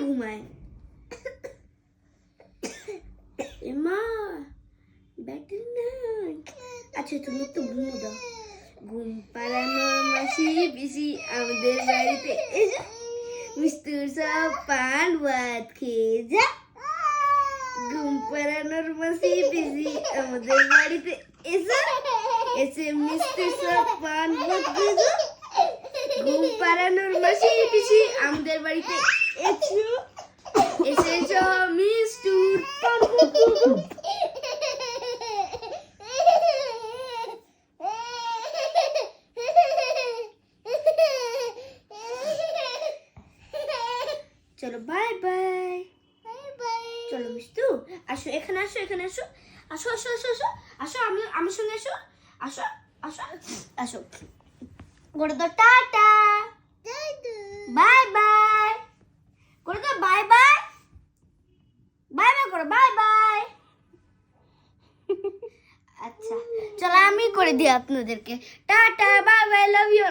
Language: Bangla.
ঘুমায় এমা ব্যাটারি নাই আচ্ছা তুমি একটু ঘুমো দাও। ঘুম পাড়ানোর মাসি পিসি আমাদের বাড়িতে এসে মিস্তুর সব পান ভাত খেয়ে যা। ঘুম পাড়ানোর মাসি পিসি আমাদের বাড়িতে এসে এসে মিস্তুর সব পান ভাত খেয়ে যা। ঘুম পাড়ানোর মাসি পিসি আমাদের বাড়িতে এসো এসেছ মিস্টুর পান ভাত খেয়ে যা। চলো বাই বাই চলো, মিষ্টু, আসো, এখানে আসো এখানে আসো। আসো আসো আসো আসো আসো, আমি, আমার সঙ্গে আসো। আসো আসো আসো। করে দাও টাটা। বাই বাই করে দাও বাই বাই বাই বাই করো বাই বাই আচ্ছা চলো, আমি করে দিই আপনাদেরকে। Tata bye bye love you